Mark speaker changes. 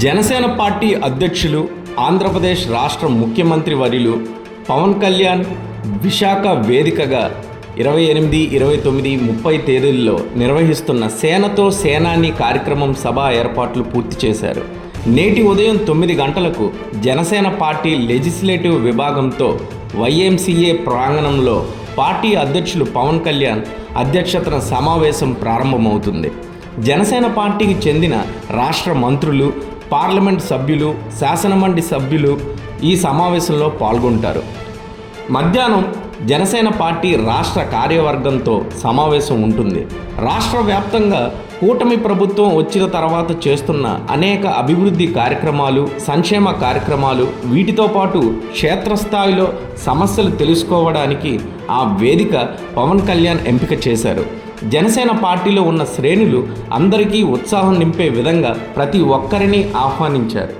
Speaker 1: Janasena party అధ్యక్షులు ఆంధ్రప్రదేశ్ రాష్ట్ర ముఖ్యమంత్రి వర్యులు పవన్ కళ్యాణ్ విశాఖ వేదికగా ఇరవై ఎనిమిది ఇరవై తొమ్మిది ముప్పై తేదీల్లో నిర్వహిస్తున్న సేనతో సేనాని కార్యక్రమం సభ ఏర్పాట్లు పూర్తి చేశారు. నేటి ఉదయం తొమ్మిది గంటలకు జనసేన పార్టీ లెజిస్లేటివ్ విభాగంతో వైఎంసీఏ ప్రాంగణంలో పార్టీ అధ్యక్షులు పవన్ కళ్యాణ్ అధ్యక్షతన సమావేశం ప్రారంభమవుతుంది. జనసేన పార్టీకి చెందిన రాష్ట్ర మంత్రులు పార్లమెంట్ సభ్యులు శాసనమండలి సభ్యులు ఈ సమావేశంలో పాల్గొంటారు. మధ్యాహ్నం జనసేన పార్టీ రాష్ట్ర కార్యవర్గంతో సమావేశం ఉంటుంది. రాష్ట్ర వ్యాప్తంగా కూటమి ప్రభుత్వం వచ్చిన తర్వాత చేస్తున్న అనేక అభివృద్ధి కార్యక్రమాలు సంక్షేమ కార్యక్రమాలు వీటితో పాటు క్షేత్రస్థాయిలో సమస్యలు తెలుసుకోవడానికి ఆ వేదిక పవన్ కళ్యాణ్ ఎంపిక చేశారు. జనసేన పార్టీలో ఉన్న శ్రేణులు అందరికీ ఉత్సాహం నింపే విధంగా ప్రతి ఒక్కరిని ఆహ్వానించారు.